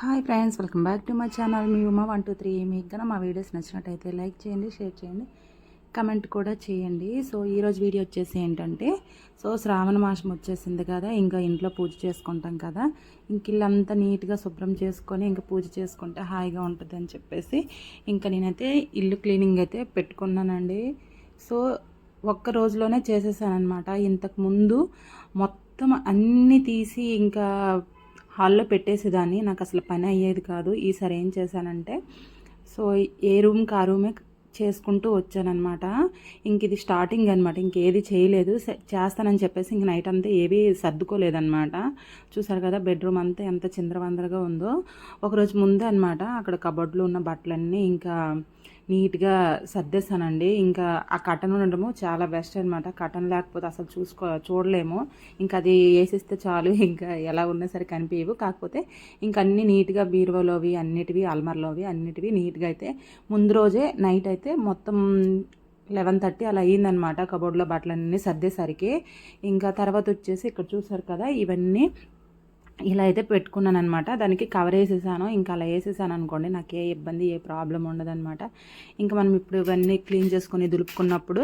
Hi friends welcome back to my channel me Uma one two three మీకు కన్నా మా videos నచ్చినట్టయితే లైక్ చేయండి షేర్ చేయండి కమెంట్ కూడా చేయండి. సో ఈరోజు వీడియో వచ్చేసి ఏంటంటే సో శ్రావణ మాసం వచ్చేసింది కదా ఇంకా ఇంట్లో పూజ చేసుకుంటాం కదా ఇంక ఇల్లంతా నీట్గా శుభ్రం చేసుకొని ఇంకా పూజ చేసుకుంటే హాయిగా ఉంటుంది అని చెప్పేసి ఇంకా నేనైతే ఇల్లు క్లీనింగ్ అయితే పెట్టుకున్నానండి. సో ఒక్క రోజులోనే చేసేసాను అనమాట ఇంతకు ముందు మొత్తం అన్నీ తీసి ఇంకా హాల్లో పెట్టేసేదాన్ని. నాకు అసలు పని అయ్యేది కాదు. ఈసారి ఏం చేశానంటే సో ఏ రూమ్కి ఆ రూమే చేసుకుంటూ వచ్చానమాట ఇంక ఇది స్టార్టింగ్ అనమాట ఇంకేది చేయలేదు. చేస్తానని చెప్పేసి ఇంక నైట్ అంతా ఏవి సర్దుకోలేదనమాట చూసారు కదా బెడ్రూమ్ అంతా ఎంత చిందరవందరగా ఉందో. ఒకరోజు ముందే అనమాట అక్కడ కబోర్డ్లో ఉన్న బట్టలన్నీ ఇంకా నీట్గా సర్దేశానండి. ఇంకా ఆ కటన్ ఉండడము చాలా బెస్ట్ అనమాట కటన్ లేకపోతే అసలు చూసుకో చూడలేము. ఇంకా అది వేసిస్తే చాలు. ఇంకా ఎలా ఉన్నా సరే కనిపించవు కాకపోతే ఇంకా అన్ని నీట్గా బీరువాలోవి అన్నిటివి అల్మర్లోవి అన్నిటివి నీట్గా అయితే ముందు రోజే నైట్ అయితే మొత్తం లెవెన్ థర్టీ అలా అయ్యిందనమాట కబోర్డ్లో బట్టలన్నీ సర్దేసరికి. ఇంకా తర్వాత వచ్చేసి ఇక్కడ చూసారు కదా ఇవన్నీ ఇలా అయితే పెట్టుకున్నాను అనమాట దానికి కవర్ వేసేసాను. ఇంకా అలా వేసేసాను అనుకోండి నాకు ఏ ఇబ్బంది ఏ ప్రాబ్లం ఉండదనమాట ఇంకా మనం ఇప్పుడు ఇవన్నీ క్లీన్ చేసుకొని దులుపుకున్నప్పుడు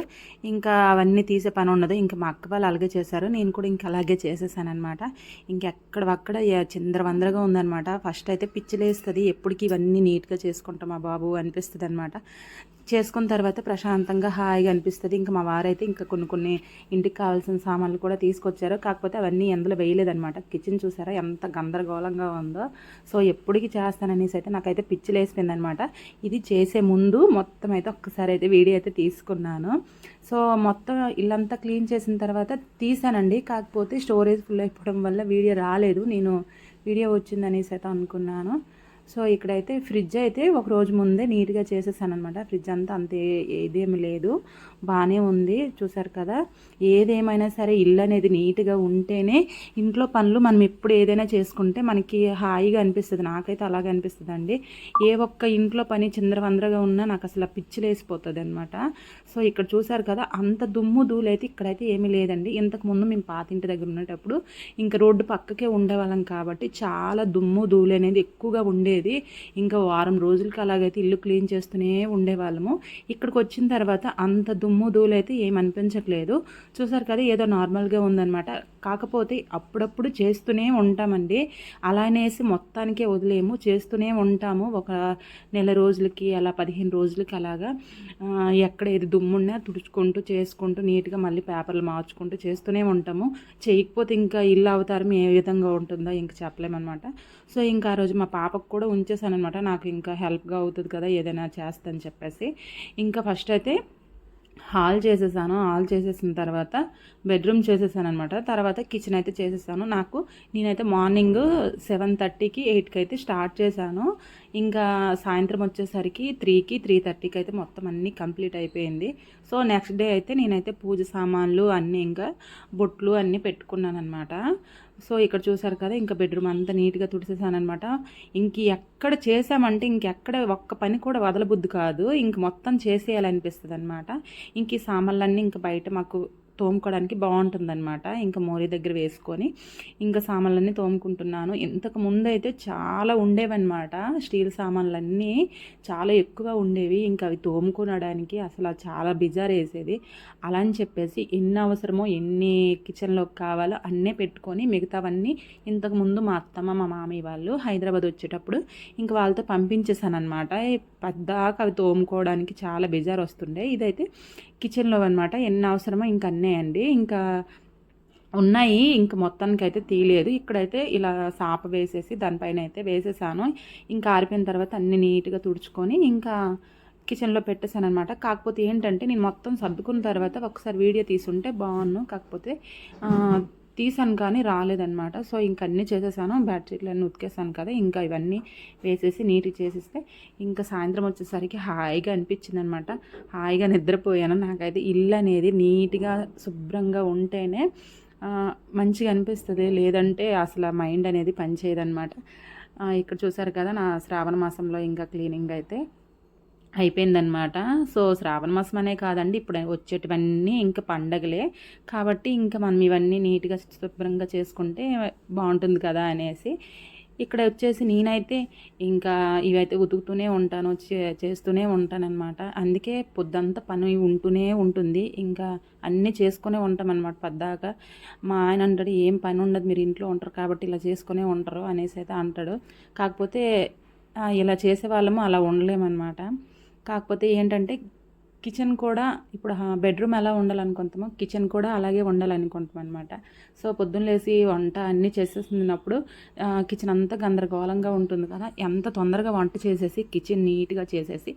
ఇంకా అవన్నీ తీసే పని ఉండదు. ఇంకా మా అక్క వాళ్ళు అలాగే చేశారు. నేను కూడా ఇంకా అలాగే చేసేసాను అనమాట ఇంకెక్కడక్కడ చిందరవందరగా ఉందనమాట ఫస్ట్ అయితే పిచ్చిలేస్తుంది. ఎప్పటికీ ఇవన్నీ నీట్గా చేసుకుంటాం మా బాబు అనిపిస్తుంది అనమాట చేసుకున్న తర్వాత ప్రశాంతంగా హాయిగా అనిపిస్తుంది. ఇంకా మా వారైతే ఇంకా కొన్ని కొన్ని ఇంటికి కావాల్సిన సామాన్లు కూడా తీసుకొచ్చారు. కాకపోతే అవన్నీ ఎందులో వేయలేదనమాట కిచెన్ చూసారా ఎంత గందరగోళంగా ఉందో. సో ఎప్పటికి చేస్తాననేసి అయితే నాకైతే పిచ్చిలేసిపోయింది అనమాట ఇది చేసే ముందు మొత్తం అయితే ఒక్కసారి అయితే వీడియో అయితే తీసుకున్నాను. సో మొత్తం ఇల్లంతా క్లీన్ చేసిన తర్వాత తీసానండి. కాకపోతే స్టోరేజ్ ఫుల్ అయిపోవడం వల్ల వీడియో రాలేదు. నేను వీడియో వచ్చిందనేసి అయితే అనుకున్నాను. సో ఇక్కడైతే ఫ్రిడ్జ్ అయితే ఒక రోజు ముందే నీట్గా చేసేసాను అనమాట ఫ్రిడ్జ్ అంతా అంతే ఏదేమి లేదు. బాగానే ఉంది. చూసారు కదా? ఏదేమైనా సరే ఇల్లు అనేది నీట్గా ఉంటేనే ఇంట్లో పనులు మనం ఎప్పుడు ఏదైనా చేసుకుంటే మనకి హాయిగా అనిపిస్తుంది. నాకైతే అలాగే అనిపిస్తుంది అండి ఏ ఒక్క ఇంట్లో పని చిందరవందరగా ఉన్నా నాకు అసలు పిచ్చిలేసిపోతుంది అనమాట సో ఇక్కడ చూసారు కదా? అంత దుమ్ము దూలైతే ఇక్కడైతే ఏమీ లేదండి. ఇంతకు ముందు మేము పాతింటి దగ్గర ఉన్నప్పుడు ఇంకా రోడ్డు పక్కకే ఉండేవాళ్ళం కాబట్టి చాలా దుమ్ము ధూళి అనేది ఎక్కువగా ఉండేది. ఇంకా వారం రోజులకి అలాగైతే ఇల్లు క్లీన్ చేస్తూనే ఉండేవాళ్ళము. ఇక్కడికి వచ్చిన తర్వాత అంత దుమ్ము దుమ్ము ఏమనిపించట్లేదు. చూసారు కదా ఏదో నార్మల్గా ఉందనమాట కాకపోతే అప్పుడప్పుడు చేస్తూనే ఉంటామండి. అలానేసి మొత్తానికే వదిలేము. చేస్తూనే ఉంటాము. ఒక నెల రోజులకి అలా పదిహేను రోజులకి అలాగా ఎక్కడ ఏది దుమ్మున్నా తుడుచుకుంటూ చేసుకుంటూ నీట్గా మళ్ళీ పేపర్లు మార్చుకుంటూ చేస్తూనే ఉంటాము. చేయకపోతే ఇంకా ఇల్లు అవతారం ఏ విధంగా ఉంటుందో ఇంకా చెప్పలేమన్నమాట. సో ఇంకా ఆ రోజు మా పాపకు కూడా ఉంచేసాను అనమాట నాకు ఇంకా హెల్ప్గా అవుతుంది కదా ఏదైనా చేస్తాను చెప్పేసి. ఇంకా ఫస్ట్ అయితే హాల్ చేసేసాను. హాల్ చేసేసిన తర్వాత బెడ్రూమ్ చేసేసాను అనమాట తర్వాత కిచెన్ అయితే చేసేసాను. నాకు నేనైతే మార్నింగ్ సెవెన్ థర్టీకి ఎయిట్కి అయితే స్టార్ట్ చేశాను. ఇంకా సాయంత్రం వచ్చేసరికి త్రీకి త్రీ థర్టీకి అయితే మొత్తం అన్నీ కంప్లీట్ అయిపోయింది. సో నెక్స్ట్ డే అయితే నేనైతే పూజ సామాన్లు అన్నీ ఇంకా బొట్లు అన్నీ పెట్టుకున్నాను అనమాట సో ఇక్కడ చూసారు కదా ఇంకా బెడ్రూమ్ అంతా నీట్గా తుడిసేసానమాట ఇంక ఎక్కడ చేసామంటే ఇంకెక్కడ ఒక్క పని కూడా వదలబుద్ది కాదు. ఇంక మొత్తం చేసేయాలనిపిస్తుంది అనమాట ఇంక ఈ సామాన్లన్నీ ఇంకా బయట మాకు తోముకోవడానికి బాగుంటుందన్నమాట. ఇంకా మోరీ దగ్గర వేసుకొని ఇంకా సామాన్లన్నీ తోముకుంటున్నాను. ఇంతకు ముందు అయితే చాలా ఉండేవన్నమాట. స్టీల్ సామాన్లన్నీ చాలా ఎక్కువ ఉండేవి. ఇంకా అవి తోముకొనడానికి అసలు చాలా బిజార్ వేసేది అలా అని చెప్పేసి ఎన్ని అవసరమో ఎన్ని కిచెన్లోకి కావాలో అన్నీ పెట్టుకొని మిగతావన్నీ ఇంతకుముందు మా అత్తమ్మ మా మామయ్య వాళ్ళు హైదరాబాద్ వచ్చేటప్పుడు ఇంకా వాళ్ళతో పంపించేసాను అనమాట పెద్దాక అవి తోముకోవడానికి చాలా బెజార్ వస్తుండే ఇదైతే కిచెన్లో అనమాట ఎన్ని అవసరమో ఇంకా అన్నీ అండి ఇంకా ఉన్నాయి. ఇంక మొత్తానికి అయితే తీయలేదు. ఇక్కడైతే ఇలా సాప వేసేసి దానిపైన అయితే వేసేసాను. ఇంకా ఆరిపోయిన తర్వాత అన్ని నీట్గా తుడుచుకొని ఇంకా కిచెన్లో పెట్టేశాను అనమాట కాకపోతే ఏంటంటే నేను మొత్తం సర్దుకున్న తర్వాత ఒకసారి వీడియో తీసుంటే బాగున్నాను కాకపోతే తీసాను కానీ రాలేదనమాట సో ఇంక అన్నీ చేసేసాను. బ్యాటరీలు అన్నీ ఉతికేసాను కదా. ఇంకా ఇవన్నీ వేసేసి నీట్గా చేసేస్తే ఇంకా సాయంత్రం వచ్చేసరికి హాయిగా అనిపించింది అనమాట హాయిగా నిద్రపోయాను. నాకైతే ఇల్లు అనేది నీట్గా శుభ్రంగా ఉంటేనే మంచిగా అనిపిస్తుంది. లేదంటే అసలు మైండ్ అనేది పనిచేయదనమాట ఇక్కడ చూసారు కదా నా శ్రావణ మాసంలో ఇంకా క్లీనింగ్ అయితే అయిపోయిందనమాట సో శ్రావణ మాసం అనే కాదండి ఇప్పుడు వచ్చేటివన్నీ ఇంకా పండగలే. కాబట్టి ఇంకా మనం ఇవన్నీ నీట్గా శుభ్రంగా చేసుకుంటే బాగుంటుంది కదా అనేసి ఇక్కడ వచ్చేసి నేనైతే ఇంకా ఇవైతే ఉతుకుతూనే ఉంటాను చేస్తూనే ఉంటాను అందుకే పొద్దంతా పని ఉంటూనే ఉంటుంది. ఇంకా అన్నీ చేసుకునే ఉంటాం అనమాట పద్దాక. మా ఆయన అంటాడు ఏం పని ఉండదు మీరు ఇంట్లో ఉంటారు కాబట్టి ఇలా చేసుకునే ఉంటారు అనేసి అయితే అంటాడు. కాకపోతే ఇలా చేసే వాళ్ళము అలా ఉండలేమన్నమాట. కాకపోతే ఏంటంటే కిచెన్ కూడా ఇప్పుడు బెడ్రూమ్ ఎలా ఉండాలనుకుంటామో కిచెన్ కూడా అలాగే ఉండాలనుకుంటాం అనమాట సో పొద్దున్న లేసి వంట అన్నీ చేసేసినప్పుడు కిచెన్ అంతా గందరగోళంగా ఉంటుంది కదా. ఎంత తొందరగా వంట చేసేసి కిచెన్ నీట్గా చేసేసి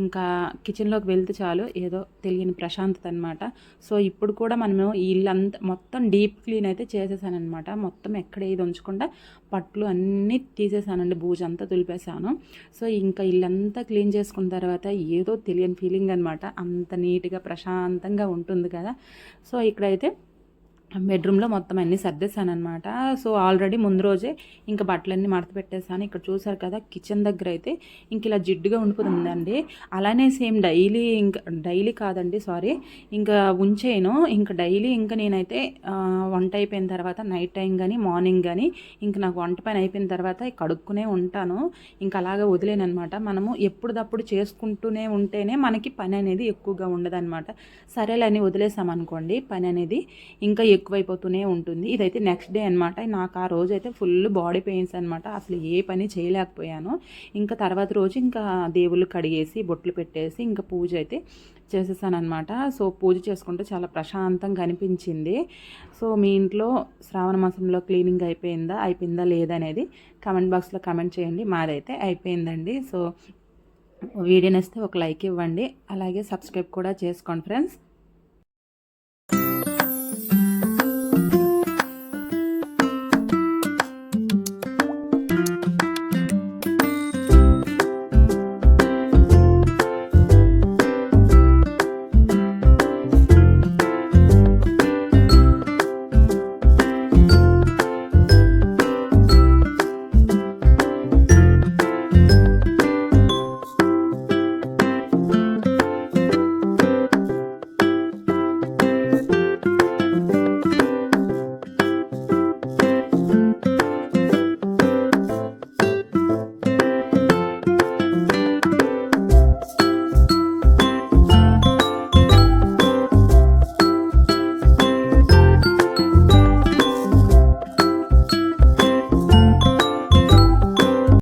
ఇంకా కిచెన్లోకి వెళ్తే చాలు ఏదో తెలియని ప్రశాంతత అనమాట సో ఇప్పుడు కూడా మనము ఇల్లంతా మొత్తం డీప్ క్లీన్ అయితే చేసేసానమాట మొత్తం ఎక్కడ ఏది ఉంచకుండా పట్లు అన్నీ తీసేసానండి బూజంతా తులిపేశాను. సో ఇంకా ఇల్లంతా క్లీన్ చేసుకున్న తర్వాత ఏదో తెలియని ఫీలింగ్ అనమాట అంత నీట్గా ప్రశాంతంగా ఉంటుంది కదా. సో ఇక్కడైతే బెడ్రూమ్లో మొత్తం అన్నీ సర్దేశానమాట సో ఆల్రెడీ ముందు రోజే ఇంకా బట్టలన్నీ మడత పెట్టేశాను. ఇక్కడ చూసారు కదా కిచెన్ దగ్గర అయితే ఇంక ఇలా జిడ్డుగా ఉండిపోతుందండి. అలానే సేమ్ డైలీ ఇంకా డైలీ కాదండి సారీ ఇంకా ఉంచేయను. ఇంకా డైలీ ఇంకా నేనైతే వంట అయిపోయిన తర్వాత నైట్ టైం కానీ మార్నింగ్ కానీ ఇంకా నాకు వంట పని అయిపోయిన తర్వాత కడుక్కునే ఉంటాను. ఇంకా అలాగే వదిలేనమాట మనము ఎప్పుడప్పుడు చేసుకుంటూనే ఉంటేనే మనకి పని అనేది ఎక్కువగా ఉండదన్నమాట. సరేలని వదిలేసామనుకోండి పని అనేది ఇంకా ఎక్కువైపోతూనే ఉంటుంది. ఇదైతే నెక్స్ట్ డే అనమాట నాకు ఆ రోజు అయితే ఫుల్ బాడీ పెయిన్స్ అనమాట అసలు ఏ పని చేయలేకపోయాను. ఇంకా తర్వాత రోజు ఇంకా దేవుళ్ళు కడిగేసి బొట్లు పెట్టేసి ఇంకా పూజ అయితే చేసేసానమాట సో పూజ చేసుకుంటే చాలా ప్రశాంతంగా అనిపించింది. సో మీ ఇంట్లో శ్రావణ మాసంలో క్లీనింగ్ అయిపోయిందా? అయిపోయిందా లేదనేది కమెంట్ బాక్స్లో కమెంట్ చేయండి. మాదైతే అయిపోయిందండి. సో వీడియో నచ్చితే ఒక లైక్ ఇవ్వండి. అలాగే సబ్స్క్రైబ్ కూడా చేసుకోండి ఫ్రెండ్స్